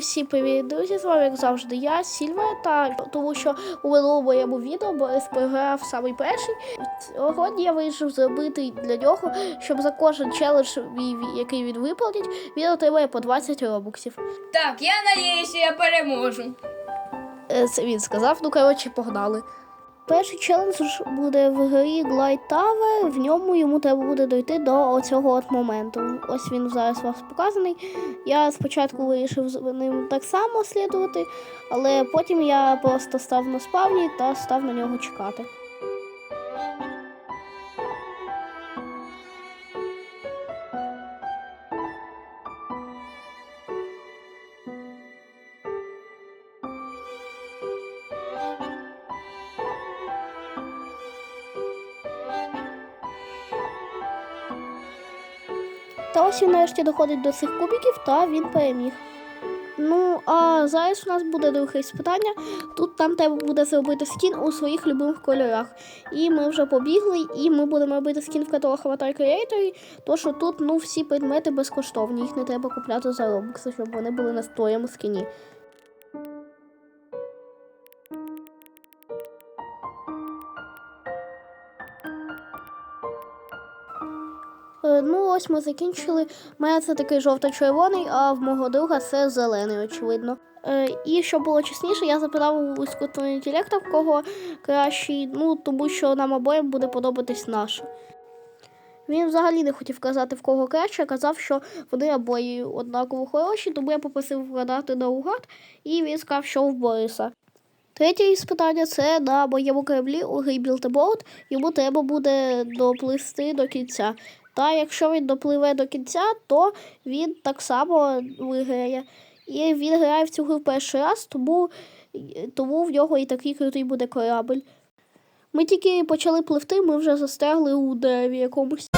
усі привіт, друзі, з вами, як завжди, я Сільва, та тому що у минулому моєму відео програв самий перший. Сьогодні я вирішив зробити для нього, щоб за кожен челендж, який він виповнить, він отримає по 20 робоксів. Так, я надіюся, я переможу. Е, Це він сказав, ну коротше, погнали. Перший челендж буде в грі Glide Tower, в ньому йому треба буде дойти до оцього от моменту. Ось він зараз вас показаний. Я спочатку вирішив з ним так само слідувати, але потім я просто став на спавні та став на нього чекати. Та ось він нарешті доходить до цих кубиків, та він переміг. Ну, а зараз у нас буде друге іспитання. Тут там треба буде зробити скін у своїх любимих кольорах. І ми вже побігли, і ми будемо робити скін в каталог Avatar Creator, то що тут ну, всі предмети безкоштовні, їх не треба купляти за робокси, щоб вони були на твоєму скіні. Ну, ось ми закінчили. У мене це такий жовто-червоний, а в мого друга це зелений, очевидно. Е, І щоб було чесніше, я запитав у іскусственного інтелекта, в кого кращий, ну тому що нам обоєм буде подобатись наш. Він взагалі не хотів казати, в кого краще, казав, що вони обоє однаково хороші, тому я попросив вгадати наугад, і він сказав, що в Бориса. Третє іспитання це на моєму кораблі у грі Boat. Йому треба буде доплисти до кінця. Та якщо він допливе до кінця, то він так само виграє. І він грає в цю гру перший раз, тому, тому в нього і такий крутий буде корабль. Ми тільки почали пливти, ми вже застрягли у дереві якомусь.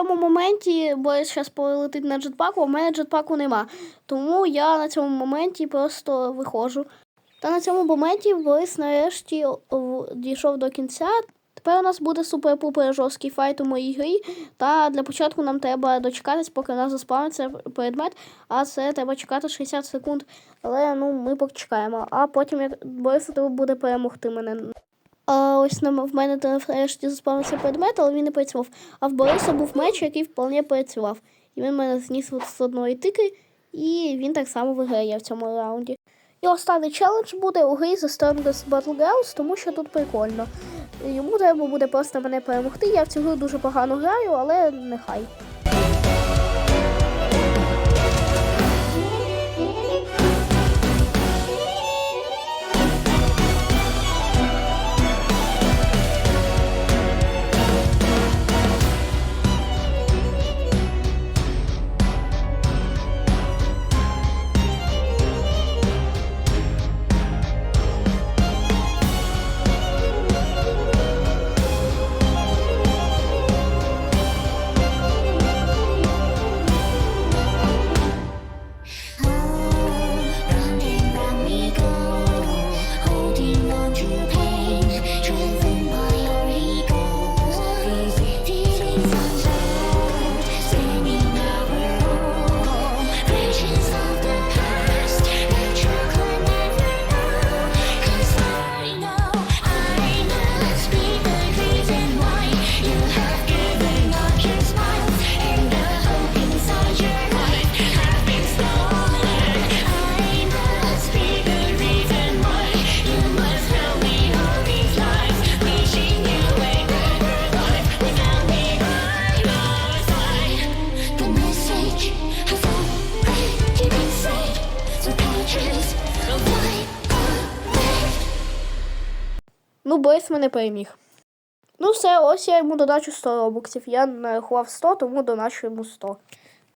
Цьому моменті Борис зараз полетить на джетпаку, а в мене джетпаку нема. Тому я на цьому моменті просто виходжу. Та на цьому моменті Борис нарешті дійшов до кінця. Тепер у нас буде супер-пупер жорсткий файт у моїй грі. Та для початку нам треба дочекатись, поки у нас заспавниться предмет, а це треба чекати 60 секунд. Але ну ми почекаємо. А потім як Борису буде перемогти мене. А ось на в мене нарешті заспавнився предмет, але він не працював. А в Бориса був меч, який вполне працював. І він мене зніс з одної тики, і він так само виграє в цьому раунді. І останній челендж буде у грі The Strongest Battlegrounds, тому що тут прикольно. Йому треба буде просто мене перемогти. Я в цю гру дуже погано граю, але нехай. Ну, Борис мене переміг. Ну, все, ось я йому додачу 100 робоксів. Я нарахував 100, тому доначу йому 100.